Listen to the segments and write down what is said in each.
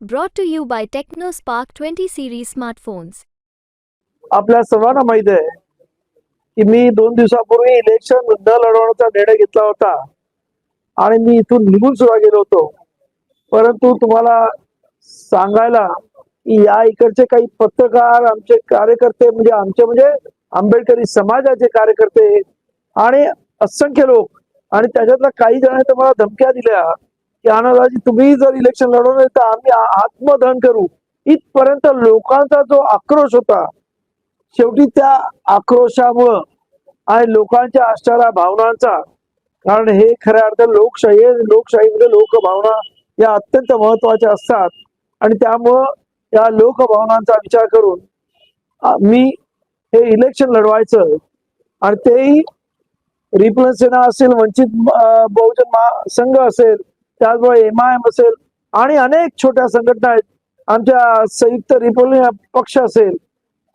Brought to you by TechnoSpark 20 series smartphones. आपल्या सर्वांना माहीत आहे की मी दोन दिवसापूर्वी इलेक्शन न लढवण्याचा निर्णय घेतला होता आणि मी इथून निघून सुद्धा गेलो होतो परंतु तुम्हाला सांगायला की या इकडचे काही पत्रकार आमचे कार्यकर्ते म्हणजे आमचे म्हणजे आंबेडकरी समाजाचे कार्यकर्ते आणि असंख्य लोक आणि त्याच्यातल्या काही जणांनी तर मला धमक्या दिल्या की आनंदाजी तुम्ही जर इलेक्शन लढवलं तर आम्ही आत्मदहन करू. इथपर्यंत लोकांचा जो आक्रोश होता शेवटी त्या आक्रोशामुळं आणि लोकांच्या असणाऱ्या भावनांचा कारण हे खऱ्या अर्थ लोकशाही लोकशाहीमध्ये लोकभावना या अत्यंत महत्त्वाच्या असतात. आणि त्यामुळं या लोकभावनांचा विचार करून मी हे इलेक्शन लढवायचं आणि तेही रिपब्लिकन सेना असेल वंचित बहुजन महासंघ असेल त्याचबरोबर एम आय एम असेल आणि अनेक छोट्या संघटना आहेत. आमच्या संयुक्त रिपब्लिक पक्ष असेल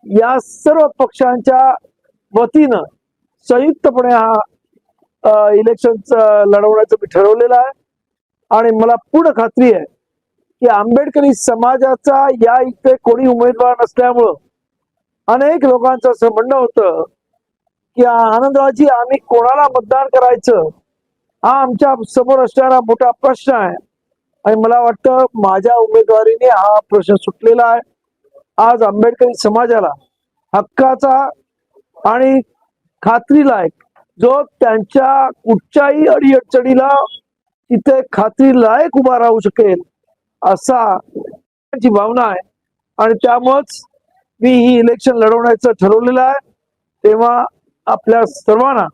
या सर्व पक्षांच्या वतीनं संयुक्तपणे हा इलेक्शन लढवण्याचं मी ठरवलेलं आहे. आणि मला पूर्ण खात्री आहे की आंबेडकरी समाजाचा या इथे कोणी उमेदवार नसल्यामुळं अनेक लोकांचं असं म्हणणं होतं की आनंदराजी आम्ही कोणाला मतदान करायचं हा आमच्यासमोर असणारा मोठा प्रश्न आहे. आणि मला वाटतं माझ्या उमेदवारीने हा प्रश्न सुटलेला आहे. आज आंबेडकरी समाजाला हक्काचा आणि खात्रीलायक जो त्यांच्या कुठच्याही अडीअडचणीला तिथे खात्रीलायक उभा राहू शकेल असा त्यांची भावना आहे. आणि त्यामुळंच मी ही इलेक्शन लढवण्याचं ठरवलेलं आहे. तेव्हा आपल्या सर्वांना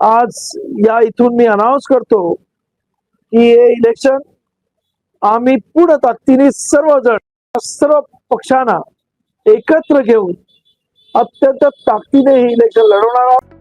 आज या इथून मी अनाऊन्स करतो की हे इलेक्शन आम्ही पूर्ण ताकदीने सर्वजण सर्व पक्षांना एकत्र घेऊन अत्यंत ताकदीने हे इलेक्शन लढवणार आहोत.